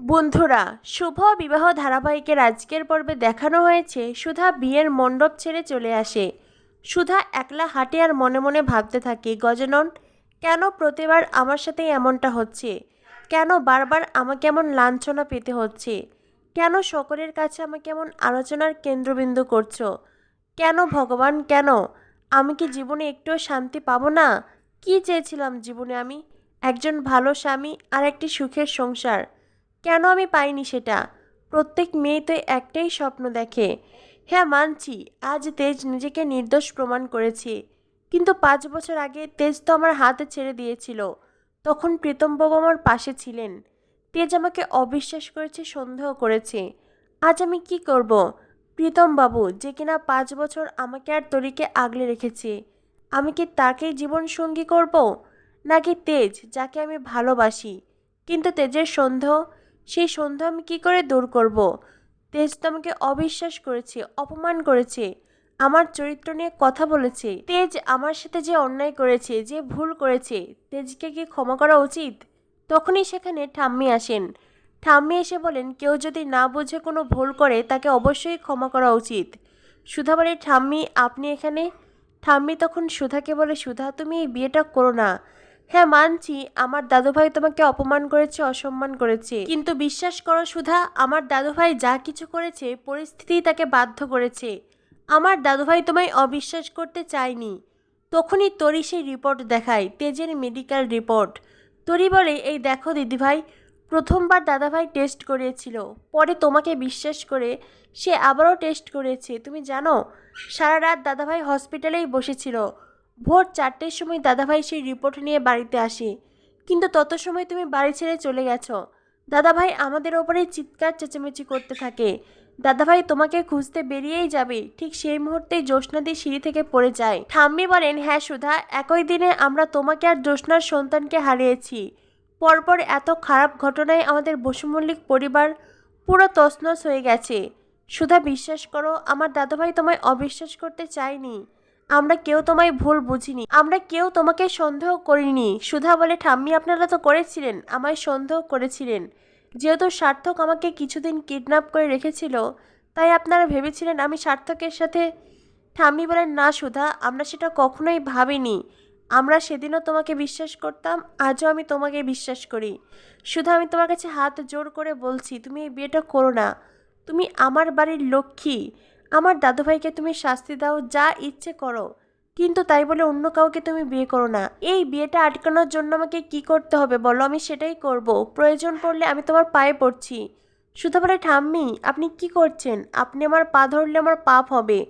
বন্ধুরা, শুভ বিবাহ ধারাবাহিকের আজকের পর্বে দেখানো হয়েছে সুধা বিয়ের মণ্ডপ ছেড়ে চলে আসে। সুধা একলা হাঁটে আর মনে মনে ভাবতে থাকে, গজানন, কেন প্রতিবার আমার সাথে এমনটা হচ্ছে? কেন বারবার আমাকে এমন লাঞ্ছনা পেতে হচ্ছে? কেন সকলের কাছে আমাকে এমন আলোচনার কেন্দ্রবিন্দু করছ? কেন ভগবান, কেন? আমি কি জীবনে একটুও শান্তি পাবো না? কি চেয়েছিলাম জীবনে আমি? একজন ভালো স্বামী আর একটি সুখের সংসার। কেন আমি পাইনি সেটা? প্রত্যেক মেয়ে তো একটাই স্বপ্ন দেখে। হ্যাঁ মানছি, আজ তেজ নিজেকে নির্দোষ প্রমাণ করেছে। কিন্তু পাঁচ বছর আগে তেজ তো আমার হাতে ছেড়ে দিয়েছিল। তখন প্রীতমবাবু আমার পাশে ছিলেন। তেজ আমাকে অবিশ্বাস করেছে, সন্দেহ করেছে। আজ আমি কি করব? প্রীতম বাবু, যে কিনা পাঁচ বছর আমাকে আর তরিকে আগলে রেখেছে, আমি কি তাকেই জীবন সঙ্গী করব? নাকি তেজ, যাকে আমি ভালোবাসি, কিন্তু তেজের সন্দেহ সেই সন্দেহ আমি কী করে দূর করব? তেজ তো আমাকে অবিশ্বাস করেছে, অপমান করেছে, আমার চরিত্র নিয়ে কথা বলেছে। তেজ আমার সাথে যে অন্যায় করেছে, যে ভুল করেছে, তেজকে কি ক্ষমা করা উচিত? তখনই সেখানে ঠাম্মি আসেন। ঠাম্মি এসে বলেন, কেউ যদি না বুঝে কোনো ভুল করে, তাকে অবশ্যই ক্ষমা করা উচিত। সুধা বলে, ঠাম্মি, আপনি এখানে? ঠাম্মি তখন সুধাকে বলে, সুধা, তুমি এই বিয়েটা করো না। হ্যাঁ মানছি। আমার দাদুভাই তোমাকে অপমান করেছে, অসম্মান করেছে। কিন্তু বিশ্বাস করো সুধা, আমার দাদুভাই যা কিছু করেছে পরিস্থিতি তাকে বাধ্য করেছে। আমার দাদুভাই তোমায় অবিশ্বাস করতে চায়নি। তখনই তরি সেই রিপোর্ট দেখায়, তেজের মেডিকেল রিপোর্ট। তরি বলে, এই দেখো দিদিভাই, প্রথমবার দাদাভাই টেস্ট করিয়েছিল। পরে তোমাকে বিশ্বাস করে সে আবারও টেস্ট করেছে। তুমি জানো, সারা রাত দাদাভাই হসপিটালেই বসেছিল। ভোর চারটের সময় দাদাভাই সেই রিপোর্ট নিয়ে বাড়িতে আসে। কিন্তু তত সময় তুমি বাড়ি ছেড়ে চলে গেছো। দাদাভাই আমাদের ওপরেই চিৎকার, চেঁচামেচি করতে থাকে। দাদাভাই তোমাকে খুঁজতে বেরিয়েই যাবে। ঠিক সেই মুহূর্তেই জ্যোৎস্নাদি সিঁড়ি থেকে পড়ে যায়। ঠাম্মি বলেন হ্যাঁ সুধা, একই দিনে আমরা তোমাকে আর জ্যোৎস্নার সন্তানকে হারিয়েছি। পরপর এত খারাপ ঘটনায় আমাদের বসুমল্লিক পরিবার পুরো তছনছ হয়ে গেছে। সুধা, বিশ্বাস করো, আমার দাদাভাই তোমায় অবিশ্বাস করতে চায়নি। আমরা কেউ তোমায় ভুল বুঝিনি। আমরা কেউ তোমাকে সন্দেহ করিনি। সুধা বলে, ঠাম্মি, আপনারা তো করেছিলেন। আমায় সন্দেহ করেছিলেন। যেহেতু সার্থক আমাকে কিছুদিন কিডন্যাপ করে রেখেছিল, তাই আপনারা ভেবেছিলেন আমি সার্থকের সাথে ঠাম্মি বলেন না সুধা, আমরা সেটা কখনোই ভাবিনি। আমরা সেদিনও তোমাকে বিশ্বাস করতাম, আজও আমি তোমাকে বিশ্বাস করি। শুধু আমি তোমার কাছে হাত জোর করে বলছি, তুমি এই বিয়েটা করো না। তুমি আমার বাড়ির লক্ষ্মী। আমার দাদুভাইকে তুমি শাস্তি দাও, যা ইচ্ছে করো। কিন্তু তাই বলে অন্য কাউকে তুমি বিয়ে করো না। এই বিয়েটা আটকানোর জন্য আমাকে কি করতে হবে বলো? আমি সেটাই করব। প্রয়োজন পড়লে আমি তোমার পায়ে পড়ছি। শুধু বলে, ঠাম্মি, আপনি কি করছেন? আপনি আমার পা ধরলে আমার পাপ হবে।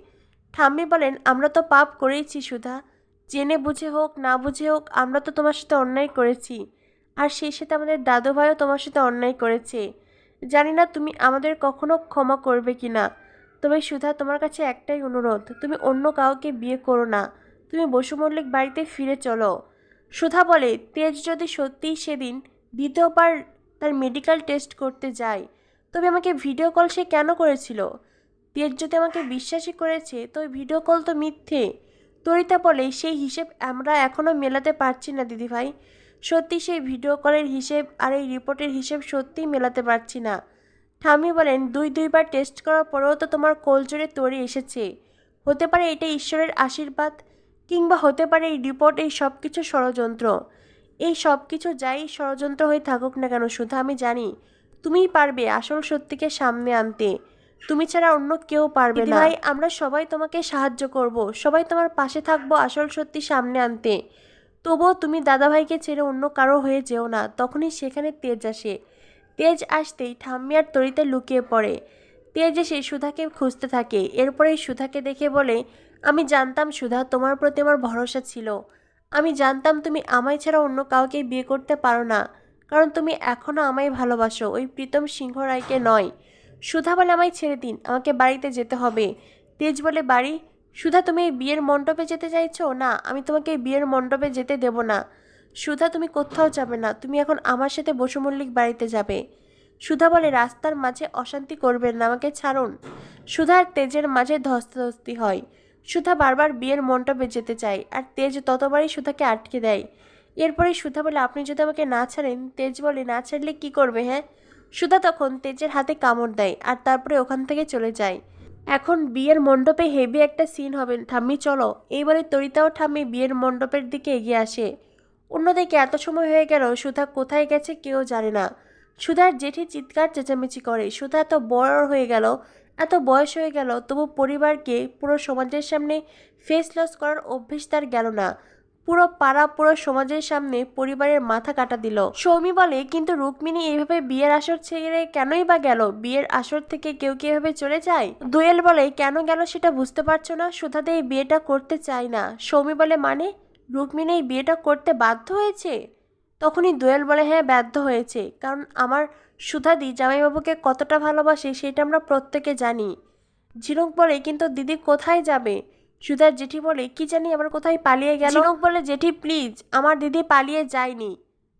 ঠাম্মি বলেন, আমরা তো পাপ করেইছি সুধা। জেনে বুঝে হোক, না বুঝে হোক, আমরা তো তোমার সাথে অন্যায় করেছি। আর সেই সাথে আমাদের দাদু ভাইও তোমার সাথে অন্যায় করেছে। জানি না তুমি আমাদের কখনো ক্ষমা করবে কি না তবে সুধা, তোমার কাছে একটাই অনুরোধ, তুমি অন্য কাউকে বিয়ে করো না। তুমি বসু মল্লিক বাড়িতে ফিরে চলো। সুধা বলে, তেজ যদি সত্যিই সেদিন দ্বিতীয়বার তার মেডিকেল টেস্ট করতে যায়, তবে আমাকে ভিডিও কল সে কেন করেছিল? তেজ যদি আমাকে বিশ্বাসই করেছে, তো ভিডিও কল তো মিথ্যে। তরিতা বলে, সেই হিসেব আমরা এখনও মেলাতে পারছি না, দিদিভাই। সত্যি সেই ভিডিও কলের হিসেব আর এই রিপোর্টের হিসেব সত্যিই মেলাতে পারছি না। ঠাম্মি বলেন দুই দুইবার টেস্ট করার পরেও তো তোমার কোলজোরে তৈরি এসেছে। হতে পারে এটা ঈশ্বরের আশীর্বাদ কিংবা হতে পারে এই রিপোর্ট এই সব কিছু ষড়যন্ত্র। এই সব কিছু যাই ষড়যন্ত্র হয়ে থাকুক না কেন শুধু আমি জানি তুমিই পারবে আসল সত্যিকে সামনে আনতে। তুমি ছাড়া অন্য কেউ পারবে না। ভাই আমরা সবাই তোমাকে সাহায্য করব সবাই তোমার পাশে থাকব আসল সত্যি সামনে আনতে। তবুও তুমি দাদাভাইকে ছেড়ে অন্য কারও হয়ে যেও না তখনই সেখানে তেজ আসে। তেজ আসতেই ঠাম্মি আর তরিতে লুকিয়ে পড়ে। তেজ এসে সুধাকে খুঁজতে থাকে। এরপরে সুধাকে দেখে বলে, আমি জানতাম সুধা তোমার প্রতি আমার ভরসা ছিল। আমি জানতাম তুমি আমায় ছাড়া অন্য কাউকে বিয়ে করতে পারো না। কারণ তুমি এখনও আমায় ভালোবাসো। ওই প্রীতম সিংহ রায়কে নয়। সুধা বলে, আমায় ছেড়ে দিন। আমাকে বাড়িতে যেতে হবে। তেজ বলে, বাড়ি? সুধা, তুমি এই বিয়ের মণ্ডপে যেতে চাইছো? না, আমি তোমাকে এই বিয়ের মণ্ডপে যেতে দেব না। সুধা, তুমি কোথাও যাবে না। তুমি এখন আমার সাথে বসুমল্লিক বাড়িতে যাবে। সুধা বলে, রাস্তার মাঝে অশান্তি করবেন না, আমাকে ছাড়ুন। সুধা আর তেজের মাঝে ধস্তাধস্তি হয়। সুধা বারবার বিয়ের মণ্ডপে যেতে চায় আর তেজ ততবারই সুধাকে আটকে দেয়। এরপরে সুধা বলে, আপনি যদি আমাকে না ছাড়েন, তেজ বলে, না ছাড়লে কি করবে হ্যাঁ? সুধা তখন তেজের হাতে কামড় দেয় আর তারপরে ওখান থেকে চলে যায়। এখন বিয়ের মণ্ডপে হেভি একটা সিন হবে। ঠাম্মি, চলো। এইবারে তরিতাও ঠাম্মি বিয়ের মণ্ডপের দিকে এগিয়ে আসে। অন্যদিকে এত সময় হয়ে গেল, সুধা কোথায় গেছে কেউ জানে না। সুধার জেঠি চিৎকার চেঁচামেচি করে, সুধা, এত বড় হয়ে গেল, এত বয়স হয়ে গেল, তবু পরিবারকে পুরো সমাজের সামনে ফেস লস করার অভ্যেস তার গেল না। পুরো পাড়া, পুরো সমাজের সামনে পরিবারের মাথা কাটা দিল। সৌমি বলে, কিন্তু রুক্মিণী এইভাবে বিয়ের আসর ছেড়ে কেনই বা গেল? বিয়ের আসর থেকে কেউ কি এভাবে চলে যায়? দোয়েল বলে, কেন গেল সেটা বুঝতে পারছ না সুধাতে এই বিয়েটা করতে চায় না। সৌমি বলে মানে? রুক্মিণী এই বিয়েটা করতে বাধ্য হয়েছে? তখনই দোয়েল বলে হ্যাঁ ব্যর্থ হয়েছে। কারণ আমার সুধাদি জামাইবাবুকে কতটা ভালোবাসে সেটা আমরা প্রত্যেকে জানি ঝিনুক বলে, কিন্তু দিদি কোথায় যাবে সুধার জেঠি বলে, কি জানি আবার কোথায় পালিয়ে গেল? ঝিনুক বলে, জেঠি প্লিজ আমার দিদি পালিয়ে যায়নি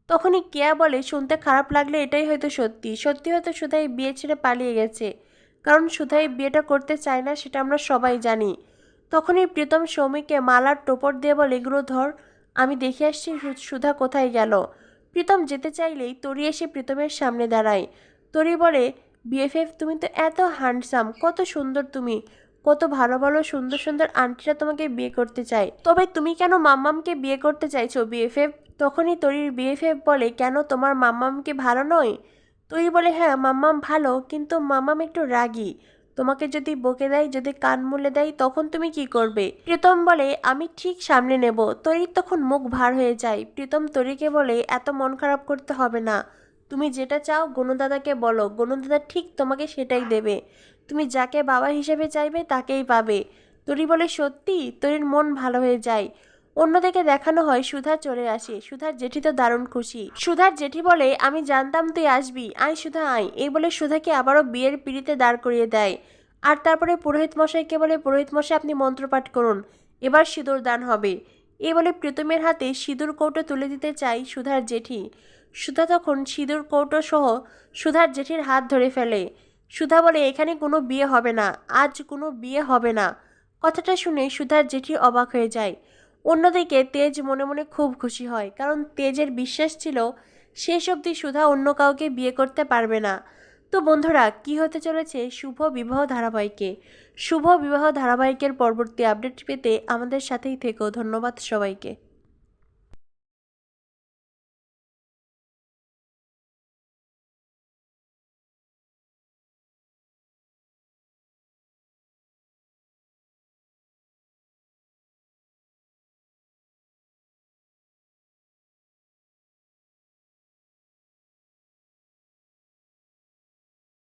তখনই কেয়া বলে, শুনতে খারাপ লাগলে এটাই হয়তো সত্যি। সত্যি হয়তো সুধাই বিয়ে ছেড়ে পালিয়ে গেছে। কারণ সুধাই বিয়েটা করতে চায় না, সেটা আমরা সবাই জানি তখনই প্রীতম সৌমিকে মালার টোপর দিয়ে বলে, এগুলো ধর আমি দেখে আসছি সুধা কোথায় গেল। প্রীতম যেতে চাইলেই তরি এসে প্রীতমের সামনে দাঁড়ায়। তরি বলে বিএফএফ তুমি তো এত হ্যান্ডসাম কত সুন্দর তুমি। কত ভালো ভালো, সুন্দর সুন্দর আন্টিরা তোমাকে বিয়ে করতে চায়। তবে তুমি কেন মাম্মামকে বিয়ে করতে চাইছো বিএফএফ তখনই তরির বিএফএফ বলে, কেন তোমার মাম্মামকে ভালো নয়? তুই বলে হ্যাঁ মাম্মাম ভালো, কিন্তু মাম্মাম একটু রাগী। তোমাকে যদি বকে দেয়, যদি কান মুলে দেয়, তখন তুমি কি করবে? প্রীতম বলে, আমি ঠিক সামনে নেব। তরির তখন মুখ ভার হয়ে যায়। প্রীতম তরিকে বলে, এত মন খারাপ করতে হবে না। তুমি যেটা চাও গনুদাদাকে বলো। গনুদাদা ঠিক তোমাকে সেটাই দেবে। তুমি যাকে বাবা হিসেবে চাইবে, তাকেই পাবে। তরি বলে, সত্যি? তরির মন ভালো হয়ে যায়। অন্যদিকে দেখানো হয় সুধা চলে আসে সুধার জেঠি তো দারুণ খুশি। সুধার জেঠি বলে, আমি জানতাম তুই আসবি। আয় সুধা, আয়। এই বলে সুধাকে আবারও বিয়ের পিড়িতে দাঁড় করিয়ে দেয়। আর তারপরে পুরোহিত মশাইকে বলে, পুরোহিত মশাই, আপনি মন্ত্রপাঠ করুন। এবার সিঁদুর দান হবে। এই বলে প্রীতমের হাতে সিঁদুর কৌটো তুলে দিতে চাই সুধার জেঠি। সুধা তখন সিঁদুর কৌটো সহ সুধার জেঠির হাত ধরে ফেলে। সুধা বলে, এখানে কোনো বিয়ে হবে না। আজ কোনো বিয়ে হবে না। কথাটা শুনে সুধার জেঠি অবাক হয়ে যায়। অন্যদিকে তেজ মনে মনে খুব খুশি হয়, কারণ তেজের বিশ্বাস ছিল শেষ অবধি সুধা অন্য কাউকে বিয়ে করতে পারবে না। তো বন্ধুরা, কি হতে চলেছে শুভ বিবাহ ধারাবাহিকে? শুভ বিবাহ ধারাবাহিকের পরবর্তী আপডেট পেতে আমাদের সাথেই থেকো। ধন্যবাদ সবাইকে।